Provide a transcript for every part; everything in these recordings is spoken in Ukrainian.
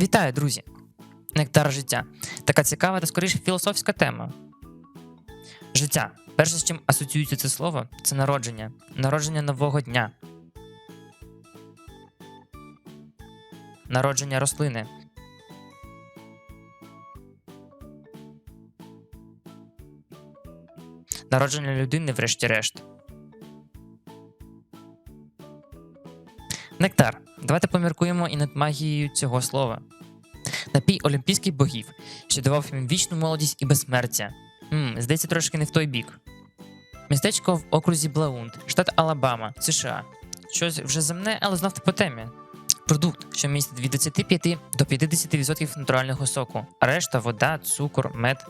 Вітаю, друзі! Нектар життя. Така цікава та скоріше філософська тема. Життя. Перше, з чим асоціюється це слово, це народження. Народження нового дня. Народження рослини. Народження людини, врешті-решт. Нектар. Давайте поміркуємо і над магією цього слова. Напій олімпійських богів, що давав їм вічну молодість і безсмертя. Мм, здається, трошки не в той бік. Містечко в окрузі Блаунд, штат Алабама, США. Щось вже земне, але знов по темі. Продукт, що містить від 25 до 50% натурального соку, а решта вода, цукор, мед.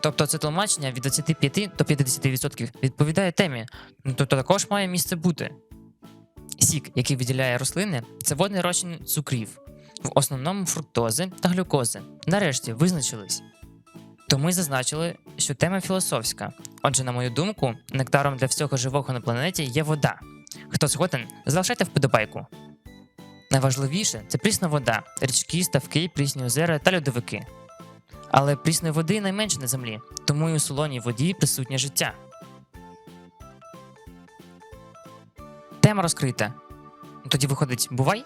Тобто це тлумачення від 25 до 50% відповідає темі, ну тобто також має місце бути. Сік, який виділяє рослини, це водний розчин цукрів, в основному фруктози та глюкози. Нарешті визначились. То ми зазначили, що тема філософська. Отже, на мою думку, нектаром для всього живого на планеті є вода. Хто згоден, залишайте вподобайку. Найважливіше це прісна вода, річки, ставки, прісні озера та льодовики. Але прісної води найменше на землі, тому і у солоній воді присутнє життя. Тема розкрита. Тоді виходить, бувай.